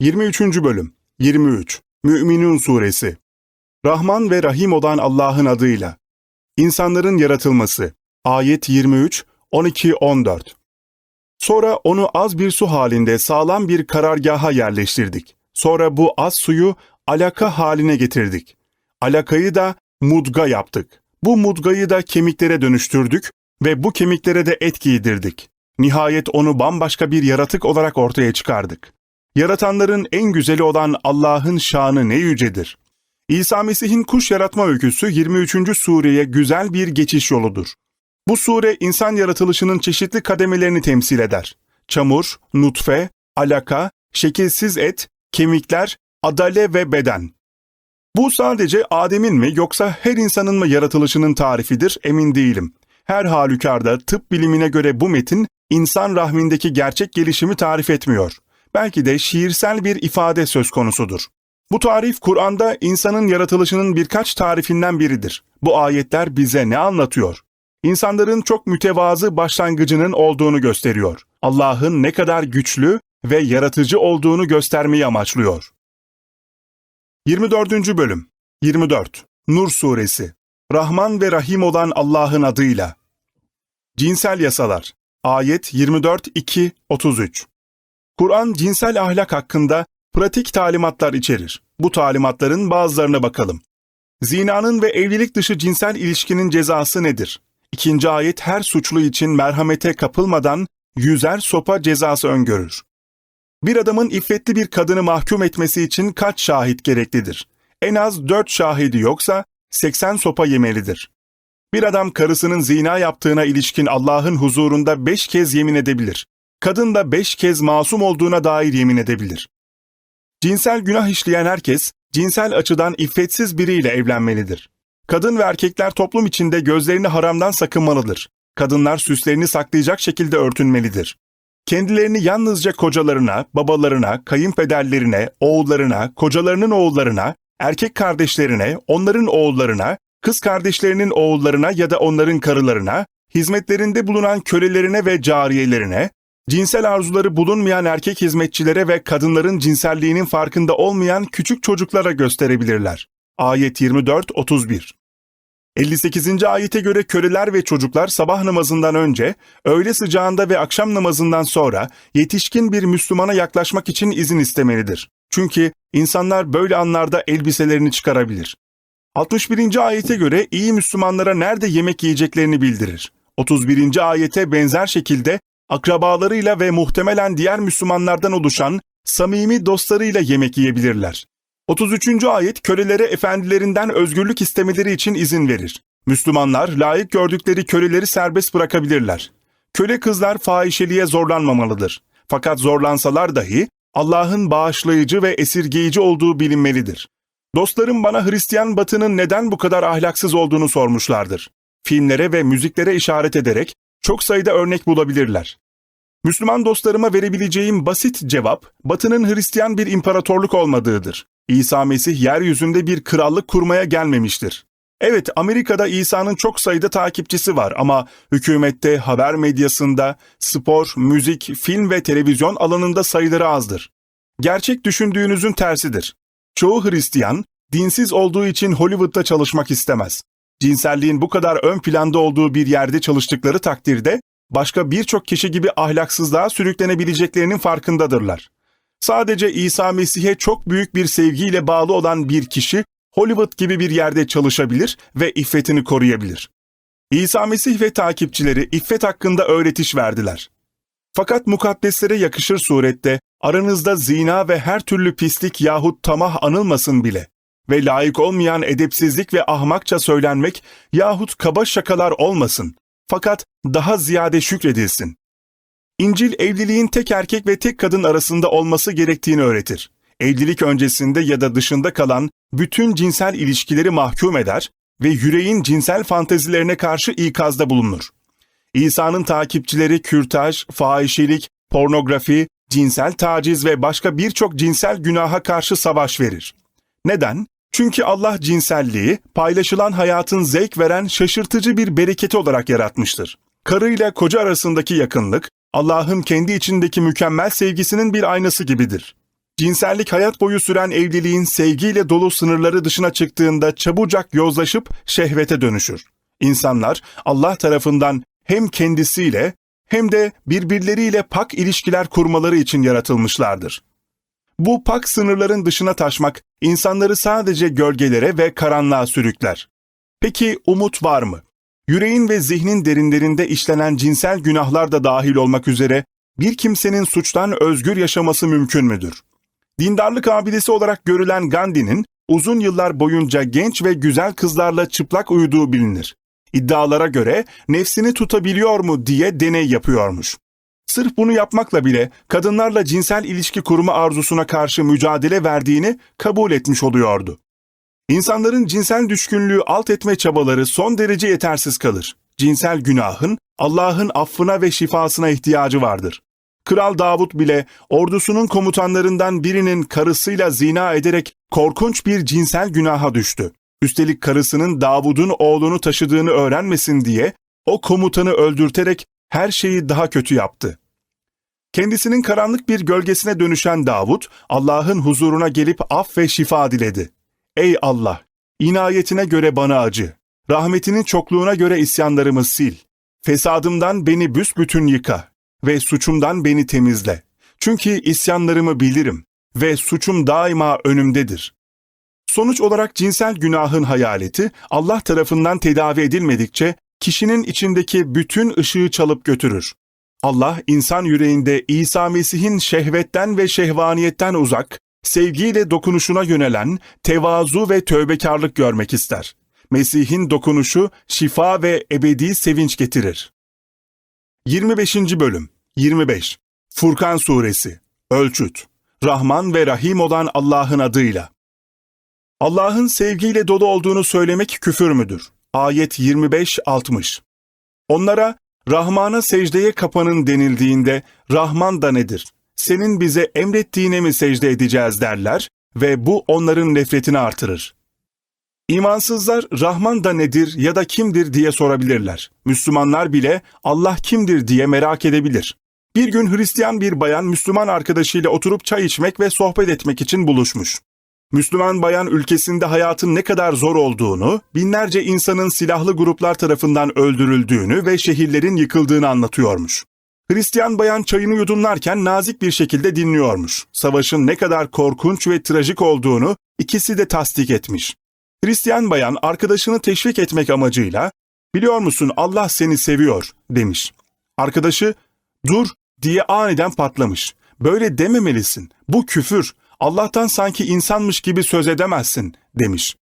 23. Bölüm 23 Mü'minun Suresi Rahman ve Rahim olan Allah'ın adıyla İnsanların yaratılması Ayet 23 12 14 Sonra onu az bir su halinde sağlam bir karargaha yerleştirdik. Sonra bu az suyu alaka haline getirdik. Alakayı da mudga yaptık. Bu mudgayı da kemiklere dönüştürdük ve bu kemiklere de et giydirdik. Nihayet onu bambaşka bir yaratık olarak ortaya çıkardık. Yaratanların en güzeli olan Allah'ın şanı ne yücedir. İsa Mesih'in kuş yaratma öyküsü 23. sureye güzel bir geçiş yoludur. Bu sure insan yaratılışının çeşitli kademelerini temsil eder. Çamur, nutfe, alaka, şekilsiz et, kemikler, adale ve beden. Bu sadece Adem'in mi yoksa her insanın mı yaratılışının tarifidir emin değilim. Her halükarda tıp bilimine göre bu metin insan rahmindeki gerçek gelişimi tarif etmiyor. Belki de şiirsel bir ifade söz konusudur. Bu tarif Kur'an'da insanın yaratılışının birkaç tarifinden biridir. Bu ayetler bize ne anlatıyor? İnsanların çok mütevazı başlangıcının olduğunu gösteriyor. Allah'ın ne kadar güçlü ve yaratıcı olduğunu göstermeyi amaçlıyor. 24. Bölüm 24 Nur Suresi Rahman ve Rahim olan Allah'ın adıyla Cinsel Yasalar Ayet 24-2-33 Kur'an cinsel ahlak hakkında pratik talimatlar içerir. Bu talimatların bazılarına bakalım. Zinanın ve evlilik dışı cinsel ilişkinin cezası nedir? İkinci ayet her suçlu için merhamete kapılmadan yüzer sopa cezası öngörür. Bir adamın iffetli bir kadını mahkum etmesi için kaç şahit gereklidir? En az dört şahidi yoksa 80 sopa yemelidir. Bir adam karısının zina yaptığına ilişkin Allah'ın huzurunda beş kez yemin edebilir. Kadın da beş kez masum olduğuna dair yemin edebilir. Cinsel günah işleyen herkes, cinsel açıdan iffetsiz biriyle evlenmelidir. Kadın ve erkekler toplum içinde gözlerini haramdan sakınmalıdır. Kadınlar süslerini saklayacak şekilde örtünmelidir. Kendilerini yalnızca kocalarına, babalarına, kayınpederlerine, oğullarına, kocalarının oğullarına, erkek kardeşlerine, onların oğullarına, kız kardeşlerinin oğullarına ya da onların karılarına, hizmetlerinde bulunan kölelerine ve cariyelerine, cinsel arzuları bulunmayan erkek hizmetçilere ve kadınların cinselliğinin farkında olmayan küçük çocuklara gösterebilirler. Ayet 24-31 58. ayete göre köleler ve çocuklar sabah namazından önce, öğle sıcağında ve akşam namazından sonra yetişkin bir Müslümana yaklaşmak için izin istemelidir. Çünkü insanlar böyle anlarda elbiselerini çıkarabilir. 61. ayete göre iyi Müslümanlara nerede yemek yiyeceklerini bildirir. 31. ayete benzer şekilde akrabalarıyla ve muhtemelen diğer Müslümanlardan oluşan samimi dostlarıyla yemek yiyebilirler. 33. ayet kölelere efendilerinden özgürlük istemeleri için izin verir. Müslümanlar layık gördükleri köleleri serbest bırakabilirler. Köle kızlar fahişeliğe zorlanmamalıdır. Fakat zorlansalar dahi Allah'ın bağışlayıcı ve esirgeyici olduğu bilinmelidir. Dostlarım bana Hristiyan batının neden bu kadar ahlaksız olduğunu sormuşlardır. Filmlere ve müziklere işaret ederek çok sayıda örnek bulabilirler. Müslüman dostlarıma verebileceğim basit cevap, Batı'nın Hristiyan bir imparatorluk olmadığıdır. İsa Mesih yeryüzünde bir krallık kurmaya gelmemiştir. Evet, Amerika'da İsa'nın çok sayıda takipçisi var ama hükümette, haber medyasında, spor, müzik, film ve televizyon alanında sayıları azdır. Gerçek düşündüğünüzün tersidir. Çoğu Hristiyan, dinsiz olduğu için Hollywood'da çalışmak istemez. Cinselliğin bu kadar ön planda olduğu bir yerde çalıştıkları takdirde, başka birçok kişi gibi ahlaksızlığa sürüklenebileceklerinin farkındadırlar. Sadece İsa Mesih'e çok büyük bir sevgiyle bağlı olan bir kişi Hollywood gibi bir yerde çalışabilir ve iffetini koruyabilir. İsa Mesih ve takipçileri iffet hakkında öğretiş verdiler. Fakat mukaddeslere yakışır surette aranızda zina ve her türlü pislik yahut tamah anılmasın bile ve layık olmayan edepsizlik ve ahmakça söylenmek yahut kaba şakalar olmasın. Fakat daha ziyade şükredilsin. İncil evliliğin tek erkek ve tek kadın arasında olması gerektiğini öğretir. Evlilik öncesinde ya da dışında kalan bütün cinsel ilişkileri mahkum eder ve yüreğin cinsel fantezilerine karşı ikazda bulunur. İsa'nın takipçileri kürtaj, fahişelik, pornografi, cinsel taciz ve başka birçok cinsel günaha karşı savaş verir. Neden? Çünkü Allah cinselliği, paylaşılan hayatın zevk veren şaşırtıcı bir bereketi olarak yaratmıştır. Karı ile koca arasındaki yakınlık, Allah'ın kendi içindeki mükemmel sevgisinin bir aynası gibidir. Cinsellik hayat boyu süren evliliğin sevgiyle dolu sınırları dışına çıktığında çabucak yozlaşıp şehvete dönüşür. İnsanlar Allah tarafından hem kendisiyle hem de birbirleriyle pak ilişkiler kurmaları için yaratılmışlardır. Bu pak sınırların dışına taşmak insanları sadece gölgelere ve karanlığa sürükler. Peki umut var mı? Yüreğin ve zihnin derinlerinde işlenen cinsel günahlar da dahil olmak üzere bir kimsenin suçtan özgür yaşaması mümkün müdür? Dindarlık abidesi olarak görülen Gandhi'nin uzun yıllar boyunca genç ve güzel kızlarla çıplak uyuduğu bilinir. İddialara göre nefsini tutabiliyor mu diye deney yapıyormuş. Sırf bunu yapmakla bile kadınlarla cinsel ilişki kurma arzusuna karşı mücadele verdiğini kabul etmiş oluyordu. İnsanların cinsel düşkünlüğü alt etme çabaları son derece yetersiz kalır. Cinsel günahın Allah'ın affına ve şifasına ihtiyacı vardır. Kral Davut bile ordusunun komutanlarından birinin karısıyla zina ederek korkunç bir cinsel günaha düştü. Üstelik karısının Davud'un oğlunu taşıdığını öğrenmesin diye o komutanı öldürterek her şeyi daha kötü yaptı. Kendisinin karanlık bir gölgesine dönüşen Davud, Allah'ın huzuruna gelip af ve şifa diledi. Ey Allah! inayetine göre bana acı. Rahmetinin çokluğuna göre isyanlarımı sil. Fesadımdan beni büsbütün yıka ve suçumdan beni temizle. Çünkü isyanlarımı bilirim ve suçum daima önümdedir. Sonuç olarak cinsel günahın hayaleti Allah tarafından tedavi edilmedikçe kişinin içindeki bütün ışığı çalıp götürür. Allah insan yüreğinde İsa Mesih'in şehvetten ve şehvaniyetten uzak, sevgiyle dokunuşuna yönelen tevazu ve tövbekarlık görmek ister. Mesih'in dokunuşu şifa ve ebedi sevinç getirir. 25. Bölüm 25 Furkan Suresi Ölçüt Rahman ve Rahim olan Allah'ın adıyla Allah'ın sevgiyle dolu olduğunu söylemek küfür müdür? Ayet 25-60 Onlara Rahman'a secdeye kapanın denildiğinde Rahman da nedir? Senin bize emrettiğine mi secde edeceğiz derler ve bu onların nefretini artırır. İmansızlar Rahman da nedir ya da kimdir diye sorabilirler. Müslümanlar bile Allah kimdir diye merak edebilir. Bir gün Hristiyan bir bayan Müslüman arkadaşıyla oturup çay içmek ve sohbet etmek için buluşmuş. Müslüman bayan ülkesinde hayatın ne kadar zor olduğunu, binlerce insanın silahlı gruplar tarafından öldürüldüğünü ve şehirlerin yıkıldığını anlatıyormuş. Hristiyan bayan çayını yudumlarken nazik bir şekilde dinliyormuş. Savaşın ne kadar korkunç ve trajik olduğunu ikisi de tasdik etmiş. Hristiyan bayan arkadaşını teşvik etmek amacıyla "Biliyor musun Allah seni seviyor." demiş. Arkadaşı "Dur." diye aniden patlamış. "Böyle dememelisin. Bu küfür. Allah'tan sanki insanmış gibi söz edemezsin." demiş.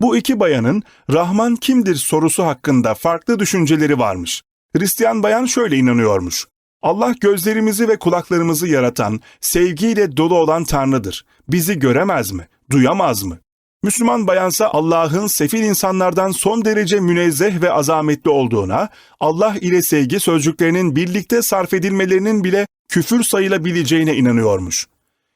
Bu iki bayanın Rahman kimdir sorusu hakkında farklı düşünceleri varmış. Hristiyan bayan şöyle inanıyormuş. Allah gözlerimizi ve kulaklarımızı yaratan, sevgiyle dolu olan Tanrı'dır. Bizi göremez mi? Duyamaz mı? Müslüman bayansa Allah'ın sefil insanlardan son derece münezzeh ve azametli olduğuna, Allah ile sevgi sözcüklerinin birlikte sarf edilmelerinin bile küfür sayılabileceğine inanıyormuş.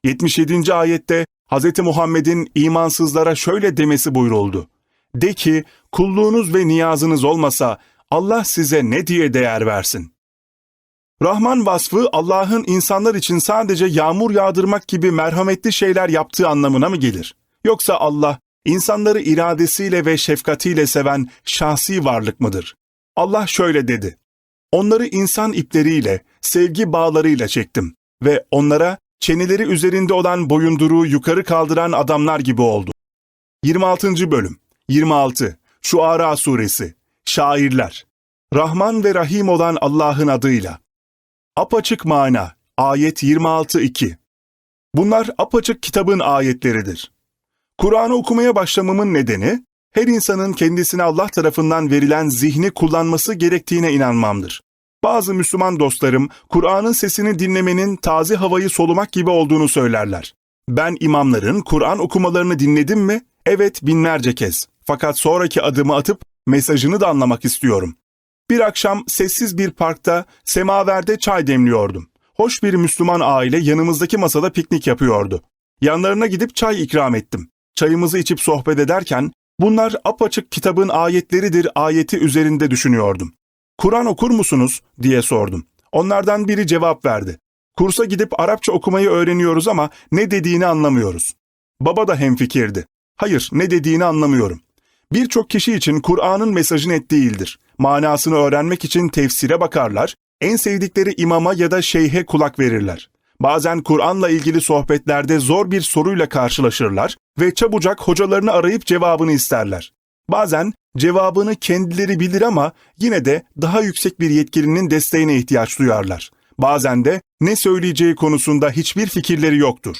77. ayette Hz. Muhammed'in imansızlara şöyle demesi buyuruldu. De ki, kulluğunuz ve niyazınız olmasa Allah size ne diye değer versin? Rahman vasfı Allah'ın insanlar için sadece yağmur yağdırmak gibi merhametli şeyler yaptığı anlamına mı gelir? Yoksa Allah insanları iradesiyle ve şefkatiyle seven şahsi varlık mıdır? Allah şöyle dedi. Onları insan ipleriyle, sevgi bağlarıyla çektim ve onlara çeneleri üzerinde olan boyunduruğu yukarı kaldıran adamlar gibi oldu. 26. Bölüm 26. Şuara Suresi Şairler Rahman ve Rahim olan Allah'ın adıyla Apaçık mana Ayet 26-2 Bunlar apaçık kitabın ayetleridir. Kur'an'ı okumaya başlamamın nedeni, her insanın kendisine Allah tarafından verilen zihni kullanması gerektiğine inanmamdır. Bazı Müslüman dostlarım, Kur'an'ın sesini dinlemenin taze havayı solumak gibi olduğunu söylerler. Ben imamların Kur'an okumalarını dinledim mi? Evet binlerce kez. Fakat sonraki adımı atıp mesajını da anlamak istiyorum. Bir akşam sessiz bir parkta semaverde çay demliyordum. Hoş bir Müslüman aile yanımızdaki masada piknik yapıyordu. Yanlarına gidip çay ikram ettim. Çayımızı içip sohbet ederken bunlar apaçık kitabın ayetleridir ayeti üzerinde düşünüyordum. Kur'an okur musunuz diye sordum. Onlardan biri cevap verdi. Kursa gidip Arapça okumayı öğreniyoruz ama ne dediğini anlamıyoruz. Baba da hemfikirdi. Hayır, ne dediğini anlamıyorum. Birçok kişi için Kur'an'ın mesajı net değildir. Manasını öğrenmek için tefsire bakarlar, en sevdikleri imama ya da şeyhe kulak verirler. Bazen Kur'an'la ilgili sohbetlerde zor bir soruyla karşılaşırlar ve çabucak hocalarını arayıp cevabını isterler. Bazen cevabını kendileri bilir ama yine de daha yüksek bir yetkilinin desteğine ihtiyaç duyarlar. Bazen de ne söyleyeceği konusunda hiçbir fikirleri yoktur.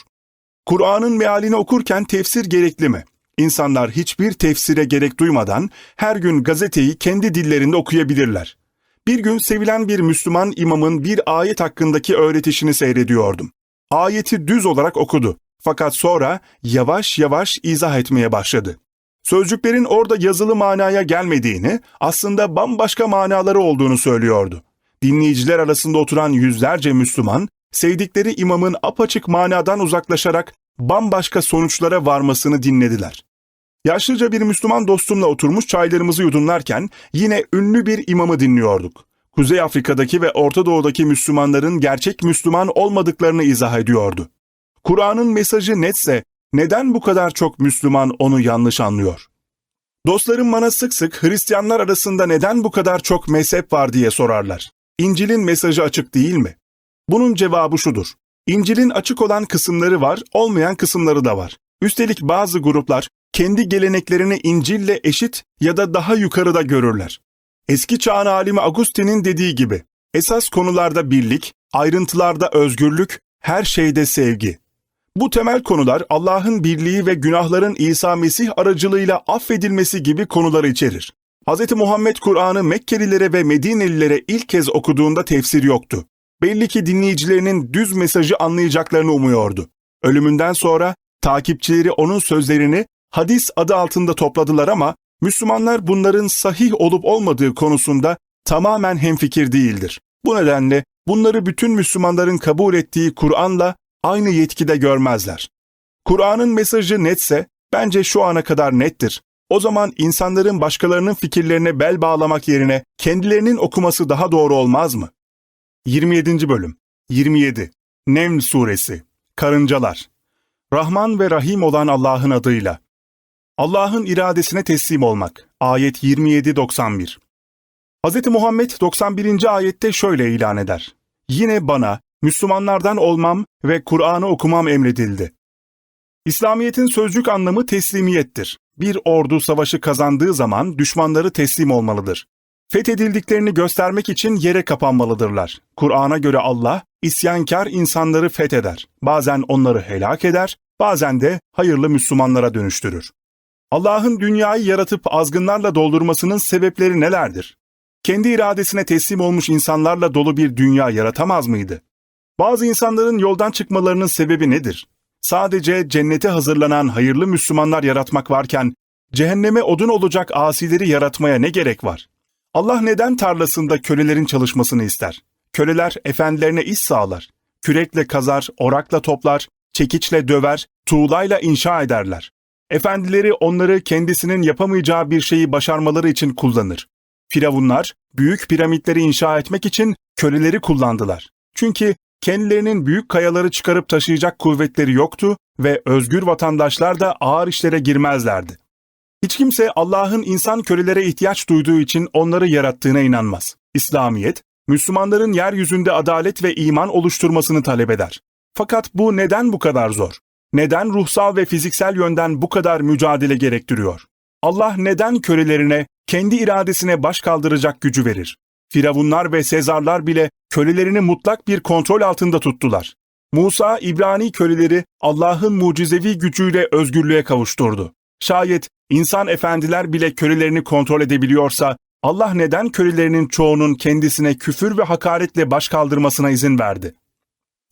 Kur'an'ın mealini okurken tefsir gerekli mi? İnsanlar hiçbir tefsire gerek duymadan her gün gazeteyi kendi dillerinde okuyabilirler. Bir gün sevilen bir Müslüman imamın bir ayet hakkındaki öğretişini seyrediyordum. Ayeti düz olarak okudu. Fakat sonra yavaş yavaş izah etmeye başladı. Sözcüklerin orada yazılı manaya gelmediğini, aslında bambaşka manaları olduğunu söylüyordu. Dinleyiciler arasında oturan yüzlerce Müslüman, sevdikleri imamın apaçık manadan uzaklaşarak bambaşka sonuçlara varmasını dinlediler. Yaşlıca bir Müslüman dostumla oturmuş çaylarımızı yudumlarken yine ünlü bir imamı dinliyorduk. Kuzey Afrika'daki ve Orta Doğu'daki Müslümanların gerçek Müslüman olmadıklarını izah ediyordu. Kur'an'ın mesajı netse neden bu kadar çok Müslüman onu yanlış anlıyor? Dostlarım bana sık sık Hristiyanlar arasında neden bu kadar çok mezhep var diye sorarlar. İncil'in mesajı açık değil mi? Bunun cevabı şudur. İncil'in açık olan kısımları var, olmayan kısımları da var. Üstelik bazı gruplar kendi geleneklerini İncil'le eşit ya da daha yukarıda görürler. Eski çağın alimi Agustin'in dediği gibi, esas konularda birlik, ayrıntılarda özgürlük, her şeyde sevgi. Bu temel konular Allah'ın birliği ve günahların İsa Mesih aracılığıyla affedilmesi gibi konuları içerir. Hz. Muhammed Kur'an'ı Mekkelilere ve Medinelilere ilk kez okuduğunda tefsir yoktu. Belli ki dinleyicilerinin düz mesajı anlayacaklarını umuyordu. Ölümünden sonra takipçileri onun sözlerini hadis adı altında topladılar ama Müslümanlar bunların sahih olup olmadığı konusunda tamamen hemfikir değildir. Bu nedenle bunları bütün Müslümanların kabul ettiği Kur'an'la aynı yetkide görmezler. Kur'an'ın mesajı netse bence şu ana kadar nettir. O zaman insanların başkalarının fikirlerine bel bağlamak yerine kendilerinin okuması daha doğru olmaz mı? 27. Bölüm 27. Neml Suresi Karıncalar Rahman ve Rahim olan Allah'ın adıyla. Allah'ın iradesine teslim olmak. Ayet 27-91 Hz. Muhammed 91. ayette şöyle ilan eder. Yine bana, Müslümanlardan olmam ve Kur'an'ı okumam emredildi. İslamiyet'in sözcük anlamı teslimiyettir. Bir ordu savaşı kazandığı zaman düşmanları teslim olmalıdır. Fethedildiklerini göstermek için yere kapanmalıdırlar. Kur'an'a göre Allah, isyankar insanları fetheder. Bazen onları helak eder, bazen de hayırlı Müslümanlara dönüştürür. Allah'ın dünyayı yaratıp azgınlarla doldurmasının sebepleri nelerdir? Kendi iradesine teslim olmuş insanlarla dolu bir dünya yaratamaz mıydı? Bazı insanların yoldan çıkmalarının sebebi nedir? Sadece cennete hazırlanan hayırlı Müslümanlar yaratmak varken, cehenneme odun olacak asileri yaratmaya ne gerek var? Allah neden tarlasında kölelerin çalışmasını ister? Köleler efendilerine iş sağlar. Kürekle kazar, orakla toplar, çekiçle döver, tuğlayla inşa ederler. Efendileri onları kendisinin yapamayacağı bir şeyi başarmaları için kullanır. Firavunlar büyük piramitleri inşa etmek için köleleri kullandılar. Çünkü kendilerinin büyük kayaları çıkarıp taşıyacak kuvvetleri yoktu ve özgür vatandaşlar da ağır işlere girmezlerdi. Hiç kimse Allah'ın insan kölelere ihtiyaç duyduğu için onları yarattığına inanmaz. İslamiyet, Müslümanların yeryüzünde adalet ve iman oluşturmasını talep eder. Fakat bu neden bu kadar zor? Neden ruhsal ve fiziksel yönden bu kadar mücadele gerektiriyor? Allah neden kölelerine kendi iradesine baş kaldıracak gücü verir? Firavunlar ve Sezarlar bile kölelerini mutlak bir kontrol altında tuttular. Musa, İbrani köleleri Allah'ın mucizevi gücüyle özgürlüğe kavuşturdu. Şayet insan efendiler bile kölelerini kontrol edebiliyorsa, Allah neden kölelerinin çoğunun kendisine küfür ve hakaretle baş kaldırmasına izin verdi?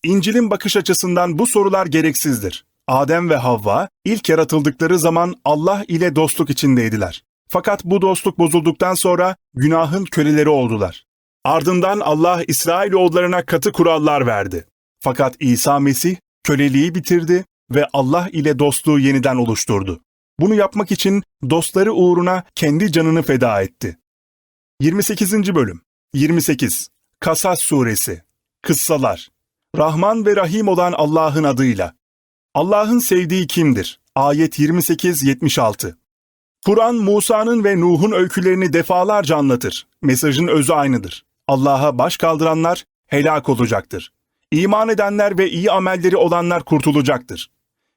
İncil'in bakış açısından bu sorular gereksizdir. Adem ve Havva ilk yaratıldıkları zaman Allah ile dostluk içindeydiler. Fakat bu dostluk bozulduktan sonra günahın köleleri oldular. Ardından Allah İsrailoğullarına katı kurallar verdi. Fakat İsa Mesih köleliği bitirdi ve Allah ile dostluğu yeniden oluşturdu. Bunu yapmak için dostları uğruna kendi canını feda etti. 28. Bölüm 28. Kasas Suresi Kıssalar Rahman ve Rahim olan Allah'ın adıyla. Allah'ın sevdiği kimdir? Ayet 28-76 Kur'an Musa'nın ve Nuh'un öykülerini defalarca anlatır. Mesajın özü aynıdır. Allah'a baş kaldıranlar helak olacaktır. İman edenler ve iyi amelleri olanlar kurtulacaktır.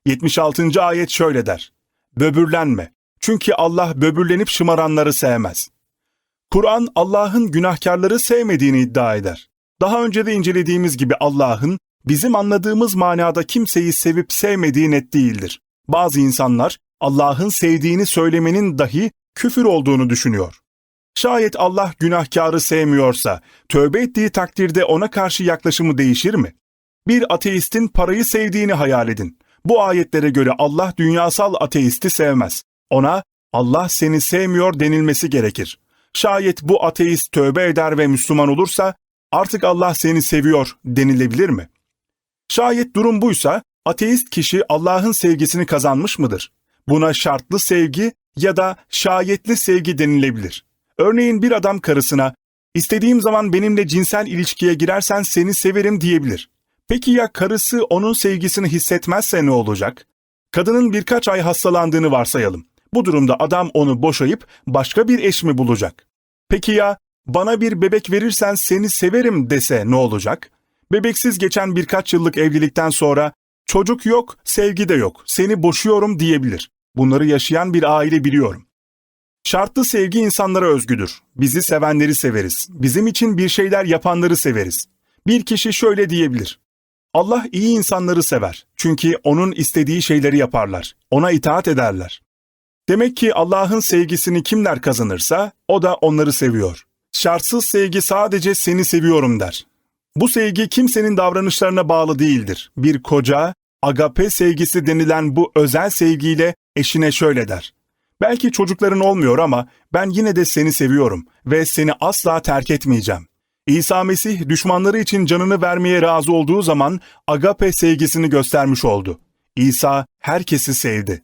76. ayet şöyle der. Böbürlenme. Çünkü Allah böbürlenip şımaranları sevmez. Kur'an Allah'ın günahkarları sevmediğini iddia eder. Daha önce de incelediğimiz gibi Allah'ın bizim anladığımız manada kimseyi sevip sevmediği net değildir. Bazı insanlar Allah'ın sevdiğini söylemenin dahi küfür olduğunu düşünüyor. Şayet Allah günahkarı sevmiyorsa, tövbe ettiği takdirde ona karşı yaklaşımı değişir mi? Bir ateistin parayı sevdiğini hayal edin. Bu ayetlere göre Allah dünyasal ateisti sevmez. Ona Allah seni sevmiyor denilmesi gerekir. Şayet bu ateist tövbe eder ve Müslüman olursa artık Allah seni seviyor denilebilir mi? Şayet durum buysa ateist kişi Allah'ın sevgisini kazanmış mıdır? Buna şartlı sevgi ya da şayetli sevgi denilebilir. Örneğin bir adam karısına istediğim zaman benimle cinsel ilişkiye girersen seni severim diyebilir. Peki ya karısı onun sevgisini hissetmezse ne olacak? Kadının birkaç ay hastalandığını varsayalım. Bu durumda adam onu boşayıp başka bir eş mi bulacak? Peki ya bana bir bebek verirsen seni severim dese ne olacak? Bebeksiz geçen birkaç yıllık evlilikten sonra çocuk yok, sevgi de yok, seni boşuyorum diyebilir. Bunları yaşayan bir aile biliyorum. Şartlı sevgi insanlara özgüdür. Bizi sevenleri severiz. Bizim için bir şeyler yapanları severiz. Bir kişi şöyle diyebilir. Allah iyi insanları sever. Çünkü onun istediği şeyleri yaparlar. Ona itaat ederler. Demek ki Allah'ın sevgisini kimler kazanırsa o da onları seviyor. Şartsız sevgi sadece seni seviyorum der. Bu sevgi kimsenin davranışlarına bağlı değildir. Bir koca, agape sevgisi denilen bu özel sevgiyle eşine şöyle der. Belki çocukların olmuyor ama ben yine de seni seviyorum ve seni asla terk etmeyeceğim. İsa Mesih düşmanları için canını vermeye razı olduğu zaman agape sevgisini göstermiş oldu. İsa herkesi sevdi.